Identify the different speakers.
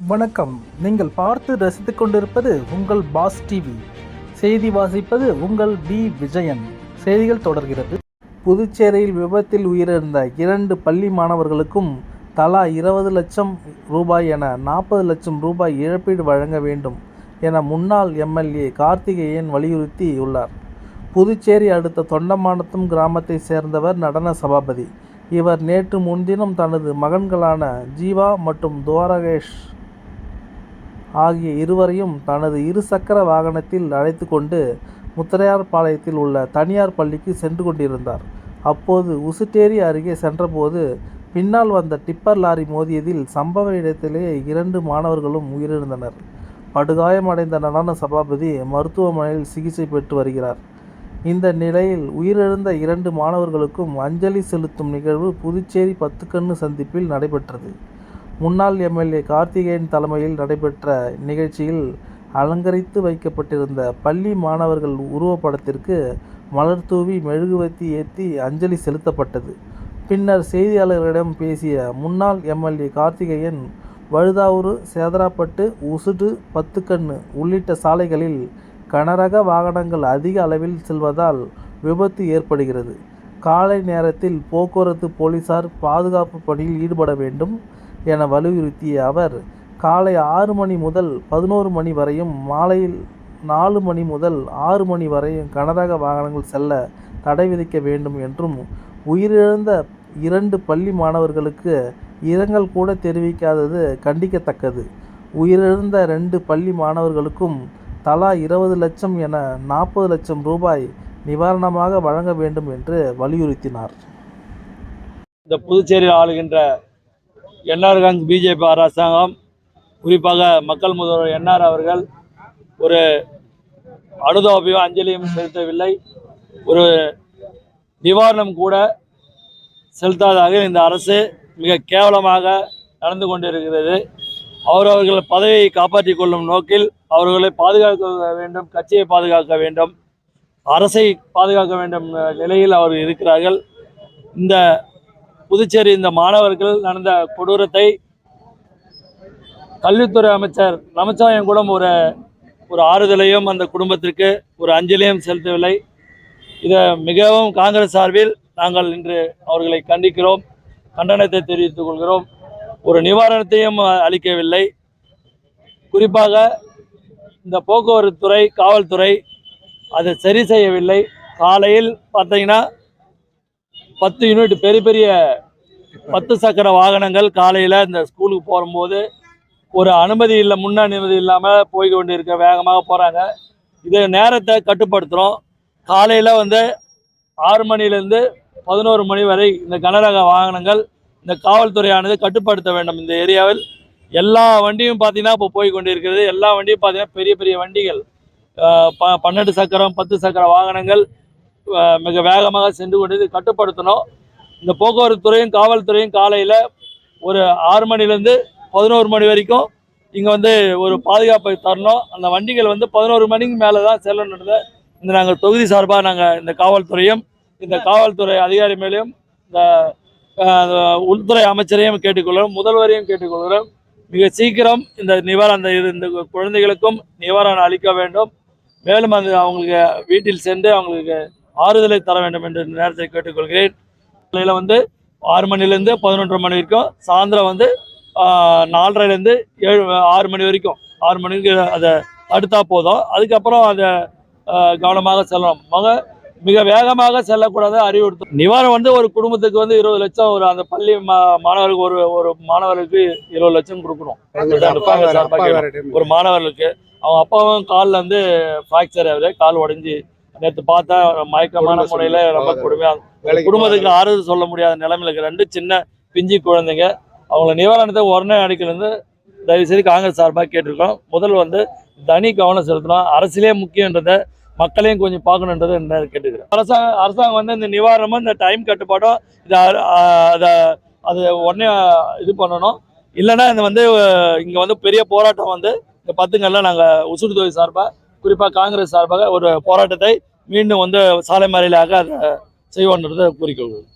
Speaker 1: வணக்கம். நீங்கள் பார்த்து ரசித்து கொண்டிருப்பது உங்கள் பாஸ் டிவி. செய்தி வாசிப்பது உங்கள் பி விஜயன். செய்திகள் தொடர்கிறது. புதுச்சேரியில் விபத்தில் உயிரிழந்த இரண்டு பள்ளி மாணவர்களுக்கும் தலா இருபது லட்சம் ரூபாய் என நாற்பது லட்சம் ரூபாய் இழப்பீடு வழங்க வேண்டும் என முன்னாள் எம்எல்ஏ கார்த்திகேயன் வலியுறுத்தி உள்ளார் புதுச்சேரி அடுத்த தொண்டமானத்தம் கிராமத்தை சேர்ந்தவர் நடன சபாபதி. இவர் நேற்று முன்தினம் தனது மகன்களான ஜீவா மற்றும் துவாரகேஷ் ஆகிய இருவரையும் தனது இருசக்கர வாகனத்தில் அழைத்து கொண்டு முத்திரையார்பாளையத்தில் உள்ள தனியார் பள்ளிக்கு சென்று கொண்டிருந்தார். அப்போது உசுட்டேரி அருகே சென்றபோது பின்னால் வந்த டிப்பர் லாரி மோதியதில் சம்பவ இடத்திலேயே இரண்டு மாணவர்களும் உயிரிழந்தனர். படுகாயமடைந்த நடன சபாபதி மருத்துவமனையில் சிகிச்சை பெற்று வருகிறார். இந்த நிலையில் உயிரிழந்த இரண்டு மாணவர்களுக்கும் அஞ்சலி செலுத்தும் நிகழ்வு புதுச்சேரி பத்துக்கண்ணு சந்திப்பில் நடைபெற்றது. முன்னாள் எம்எல்ஏ கார்த்திகேயன் தலைமையில் நடைபெற்ற நிகழ்ச்சியில் அலங்கரித்து வைக்கப்பட்டிருந்த பள்ளி மாணவர்கள் உருவப்படத்திற்கு மலர் தூவி மெழுகுவர்த்தி ஏற்றி அஞ்சலி செலுத்தப்பட்டது. பின்னர் செய்தியாளர்களிடம் பேசிய முன்னாள் எம்எல்ஏ கார்த்திகேயன் வழுதாவூர் சேதராப்பட்டு உசுடு பத்துக்கண்ணு உள்ளிட்ட சாலைகளில் கனரக வாகனங்கள் அதிக அளவில் செல்வதால் விபத்து ஏற்படுகிறது. காலை நேரத்தில் போக்குவரத்து போலீசார் பாதுகாப்பு பணியில் ஈடுபட வேண்டும். என வலியுறுத்திய அவர் காலை ஆறு மணி முதல் பதினோரு மணி வரையும் மாலையில் நாலு மணி முதல் ஆறு மணி வரையும் கனரக வாகனங்கள் செல்ல தடை விதிக்க வேண்டும் என்றும் உயிரிழந்த இரண்டு பள்ளி மாணவர்களுக்கு இரங்கல் கூட தெரிவிக்காதது கண்டிக்கத்தக்கது. உயிரிழந்த ரெண்டு பள்ளி மாணவர்களுக்கும் தலா இருபது லட்சம் என நாற்பது லட்சம் ரூபாய் நிவாரணமாக வழங்க வேண்டும் என்று வலியுறுத்தினார்.
Speaker 2: இந்த புதுச்சேரியில் ஆளுகின்ற என்ஆர் காங்கிரஸ் பிஜேபி அரசாங்கம் குறிப்பாக மக்கள் முதல்வர் என்ஆர் அவர்கள் ஒரு அனுதாபியும் அஞ்சலியும் செலுத்தவில்லை. ஒரு நிவாரணம் கூட செலுத்தாதாக இந்த அரசு மிக கேவலமாக நடந்து கொண்டிருக்கிறது. அவரவர்கள் பதவியை காப்பாற்றிக் கொள்ளும் நோக்கில் அவர்களை பாதுகாக்க வேண்டும் கட்சியை பாதுகாக்க வேண்டும் அரசை பாதுகாக்க வேண்டும் நிலையில் அவர்கள் இருக்கிறார்கள். இந்த புதுச்சேரி இந்த மாணவர்கள் நடந்த கொடூரத்தை கல்வித்துறை அமைச்சர் நமச்சிவாயம் கூட ஒரு ஒரு ஆறுதலையும் அந்த குடும்பத்திற்கு ஒரு அஞ்சலியும் செலுத்தவில்லை. இதை மிகவும் காங்கிரஸ் சார்பில் நாங்கள் இன்று அவர்களை கண்டிக்கிறோம் கண்டனத்தை தெரிவித்துக் கொள்கிறோம். ஒரு நிவாரணத்தையும் அளிக்கவில்லை. குறிப்பாக இந்த போக்குவரத்து துறை காவல்துறை அதை சரி செய்யவில்லை. காலையில் பார்த்தீங்கன்னா பத்து யூனிட் பெரிய பெரிய பத்து சக்கர வாகனங்கள் காலையில் இந்த ஸ்கூலுக்கு போகும்போது ஒரு அனுமதி இல்லை முன் அனுமதி இல்லாமல் போய் கொண்டு இருக்க வேகமாக போகிறாங்க இது நேரத்தை கட்டுப்படுத்துகிறோம் காலையில் வந்து ஆறு மணிலேருந்து பதினோரு மணி வரை இந்த கனரக வாகனங்கள் இந்த காவல்துறையானது கட்டுப்படுத்த வேண்டும். இந்த ஏரியாவில் எல்லா வண்டியும் பார்த்தீங்கன்னா இப்போ போய் கொண்டிருக்கிறது. எல்லா வண்டியும் பார்த்தீங்கன்னா பெரிய பெரிய வண்டிகள். ப பன்னெண்டு சக்கரம் பத்து சக்கர வாகனங்கள் மிக வேகமாக சென்று கொண்டு கட்டுப்படுத்தணும். இந்த போக்குவரத்து துறையும் காவல்துறையும் காலையில் ஒரு ஆறு மணிலேருந்து பதினோரு மணி வரைக்கும் இங்கே வந்து ஒரு பாதுகாப்பை தரணும். அந்த வண்டிகள் வந்து பதினோரு மணிக்கு மேலே தான் செல்லணுன்றத இந்த நாங்கள் தொகுதி சார்பாக நாங்கள் இந்த காவல்துறையும் இந்த காவல்துறை அதிகாரி மேலேயும் இந்த உள்துறை அமைச்சரையும் கேட்டுக்கொள்கிறோம். முதல்வரையும் கேட்டுக்கொள்கிறோம். மிக சீக்கிரம் இந்த நிவாரணம் அந்த இது- இந்த குழந்தைகளுக்கும் நிவாரணம் அளிக்க வேண்டும். மேலும் அந்த அவங்களுக்கு வீட்டில் சென்று அவங்களுக்கு ஆறுதலை தர வேண்டும் என்று நேரத்தை கேட்டுக்கொள்கிறேன். காலையில் வந்து ஆறு மணிலேருந்து பதினொன்றரை மணி வரைக்கும் சாயந்தரம் வந்து நாலரைலேருந்து ஏழு ஆறு மணி வரைக்கும். ஆறு மணிக்கு அதை தடுத்தா போதும். அதுக்கப்புறம் அதை கவனமாக செல்லணும். மக மிக வேகமாக செல்லக்கூடாது அறிவுறுத்தும் நிவாரணம் வந்து ஒரு குடும்பத்துக்கு வந்து இருபது லட்சம் ஒரு அந்த பள்ளி மாணவருக்கு ஒரு ஒரு மாணவருக்கு இருபது லட்சம் கொடுக்கணும். ஒரு மாணவர்களுக்கு. அவங்க அப்பாவும் காலில் வந்து ஃப்ராக்சர் ஆகுது. கால் உடைஞ்சு நேற்று பார்த்தா மயக்கமான முறையில் ரொம்ப
Speaker 3: ஆமா.
Speaker 2: கொடுமையா
Speaker 3: வேலைக்கு
Speaker 2: குடும்பத்துக்கு ஆறுதல் சொல்ல முடியாத நிலைமையில இருக்கு. ரெண்டு சின்ன பிஞ்சு குழந்தைங்க. அவங்கள நிவாரணத்தை உடனே அடிக்கிறது தயவு செய்து காங்கிரஸ் சார்பாக கேட்டிருக்கோம். முதல் வந்து தனி கவனம் செலுத்தணும். அரசியலே முக்கியன்றதை மக்களையும் கொஞ்சம் பார்க்கணுன்றதை என்ன கேட்டுக்கிறேன். அரசாங்கம் அரசாங்கம் வந்து இந்த நிவாரணமும் இந்த டைம் கட்டுப்பாடும் இதை அதை அது உடனே இது பண்ணணும். இல்லைன்னா இந்த வந்து இங்கே வந்து பெரிய போராட்டம் வந்து இந்த பத்துங்கள்லாம் நாங்கள் உசுறு தொகை சார்பாக குறிப்பாக காங்கிரஸ் சார்பாக ஒரு போராட்டத்தை மீண்டும் வந்து சாலை மறையிலாக அதை செய்வோன்றது கூறிக்கொள்வது